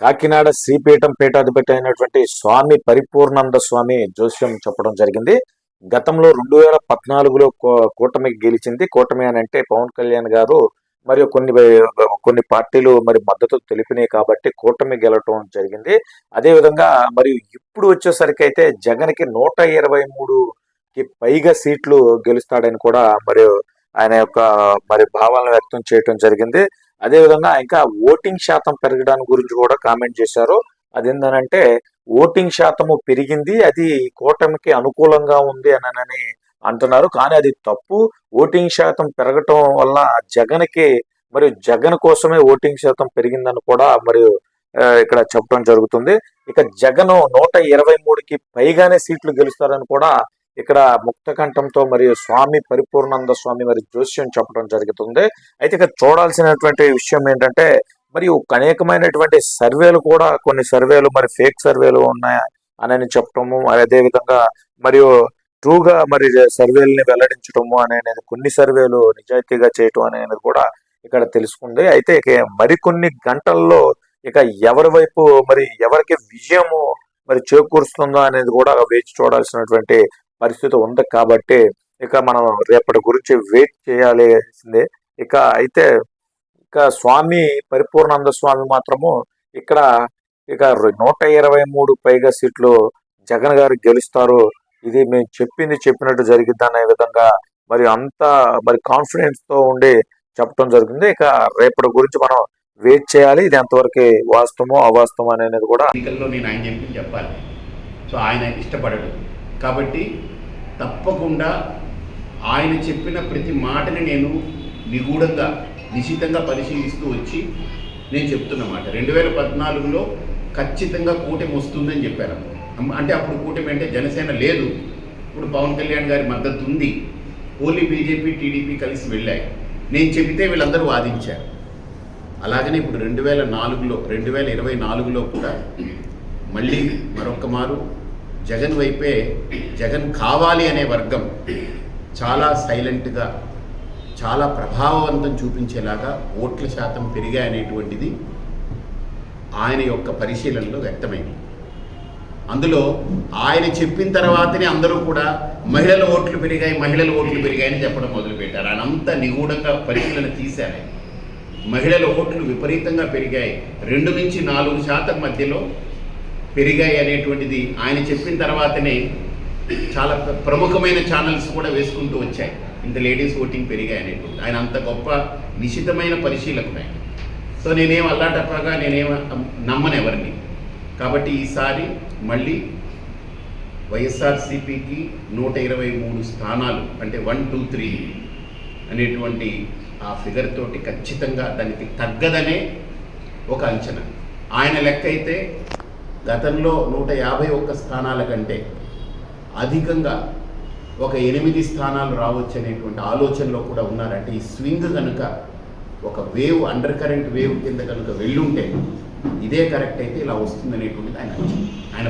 కాకినాడ శ్రీపీఠం పీఠాధిపతి అయినటువంటి స్వామి పరిపూర్ణానంద స్వామి జోస్యం చెప్పడం జరిగింది. గతంలో రెండు వేల పద్నాలుగులో కూటమి గెలిచింది. కూటమి అని అంటే పవన్ కళ్యాణ్ గారు మరియు కొన్ని కొన్ని పార్టీలు మరి మద్దతు తెలిపినాయి కాబట్టి కూటమి గెలవటం జరిగింది. అదేవిధంగా మరియు ఇప్పుడు వచ్చేసరికి అయితే జగన్కి నూట ఇరవై మూడుకి పైగా సీట్లు గెలుస్తాడని కూడా మరియు ఆయన యొక్క మరి భావాలను వ్యక్తం చేయటం జరిగింది. అదే విధంగా ఇంకా ఓటింగ్ శాతం పెరగడానికి గురించి కూడా కామెంట్ చేశారు. అదేంటనంటే ఓటింగ్ శాతము పెరిగింది అది కూటమికి అనుకూలంగా ఉంది అని అంటున్నారు. కానీ అది తప్పు. ఓటింగ్ శాతం పెరగటం వల్ల జగన్కి మరియు జగన్ కోసమే ఓటింగ్ శాతం పెరిగిందని కూడా మరియు ఇక్కడ చెప్పడం జరుగుతుంది. ఇక జగన్ నూట ఇరవై మూడుకి పైగానే సీట్లు గెలుస్తారని కూడా ఇక్కడ ముక్తకంఠంతో మరియు స్వామి పరిపూర్ణానంద స్వామి మరి జోస్యం చెప్పడం జరుగుతుంది. అయితే ఇక్కడ చూడాల్సినటువంటి విషయం ఏంటంటే మరియు అనేకమైనటువంటి సర్వేలు కూడా కొన్ని సర్వేలు మరి ఫేక్ సర్వేలు ఉన్నాయా అని చెప్పటము మరి అదే విధంగా మరియు ట్రూగా మరి సర్వేలని వెల్లడించడము అనేది కొన్ని సర్వేలు నిజాయితీగా చేయటం అనేది కూడా ఇక్కడ తెలుసుకుంది. అయితే ఇక మరికొన్ని గంటల్లో ఇక ఎవరి వైపు మరి ఎవరికి విజయము మరి చేకూరుస్తుందో అనేది కూడా వేచి చూడాల్సినటువంటి పరిస్థితి ఉంది కాబట్టి ఇక మనం రేపటి గురించి వెయిట్ చేయాల్సిందే. ఇక అయితే ఇక స్వామి పరిపూర్ణానంద స్వామి మాత్రము ఇక్కడ ఇక నూట ఇరవై మూడు పైగా సీట్లు జగన్ గారు గెలుస్తారు. ఇది మేము చెప్పింది చెప్పినట్టు జరిగిద్ది అనే విధంగా మరి అంత మరి కాన్ఫిడెన్స్తో ఉండి చెప్పడం జరిగింది. ఇక రేపటి గురించి మనం వెయిట్ చేయాలి. ఇది ఎంతవరకు వాస్తవమో అవాస్తవం అనేది కూడా ఎన్నికల్లో నేను ఆయన చెప్పింది చెప్పాలి. సో ఆయన ఇష్టపడడు. కాబట్టి తప్పకుండా ఆయన చెప్పిన ప్రతి మాటని నేను నిగూఢంగా నిశితంగా పరిశీలిస్తూ వచ్చి నేను చెప్తున్నమాట రెండు వేల పద్నాలుగులో ఖచ్చితంగా కూటమి వస్తుందని చెప్పాను అంటే అప్పుడు కూటమి అంటే జనసేన లేదు. ఇప్పుడు పవన్ కళ్యాణ్ గారి మద్దతు ఉంది. ఓన్లీ బీజేపీ టీడీపీ కలిసి వెళ్ళాయి. నేను చెబితే వీళ్ళందరూ వాదించారు. అలాగనే ఇప్పుడు రెండు వేల నాలుగులో రెండు వేల ఇరవై నాలుగులో కూడా మళ్ళీ మరొక మారు జగన్ వైపే జగన్ కావాలి అనే వర్గం చాలా సైలెంట్గా చాలా ప్రభావవంతం చూపించేలాగా ఓట్ల శాతం పెరిగాయనేటువంటిది ఆయన యొక్క పరిశీలనలో వ్యక్తమైంది. అందులో ఆయన చెప్పిన తర్వాతనే అందరూ కూడా మహిళల ఓట్లు పెరిగాయి మహిళల ఓట్లు పెరిగాయని చెప్పడం మొదలుపెట్టారు. ఆయన అంత నిగూఢంగా పరిశీలన తీశారు మహిళల ఓట్లు విపరీతంగా పెరిగాయి. రెండు నుంచి నాలుగు శాతం మధ్యలో పెరిగాయి అనేటువంటిది ఆయన చెప్పిన తర్వాతనే చాలా ప్రముఖమైన ఛానల్స్ కూడా వేసుకుంటూ వచ్చాయి. ఇంత లేడీస్ ఓటింగ్ పెరిగాయి అనేటువంటి. ఆయన అంత గొప్ప నిశితమైన పరిశీలకుడు ఆయన. సో నేనేం అల్లాటప్పగా నేనేం నమ్మను ఎవరిని. కాబట్టి ఈసారి మళ్ళీ వైఎస్ఆర్సీపీకి నూట ఇరవై మూడు స్థానాలు అంటే వన్ టూ త్రీ అనేటువంటి ఆ ఫిగర్ తోటి ఖచ్చితంగా దానికి తగ్గదనే ఒక అంచనా. ఆయన లెక్క అయితే గతంలో నూట యాభై ఒక్క స్థానాల కంటే అధికంగా ఒక ఎనిమిది స్థానాలు రావచ్చు అనేటువంటి ఆలోచనలో కూడా ఉన్నారంటే ఈ స్వింగ్ కనుక ఒక వేవ్ అండర్ కరెంట్ వేవ్ కింద కనుక వెళ్ళుంటే ఇదే కరెక్ట్ అయితే ఇలా వస్తుందనేటువంటిది ఆయన ఆయన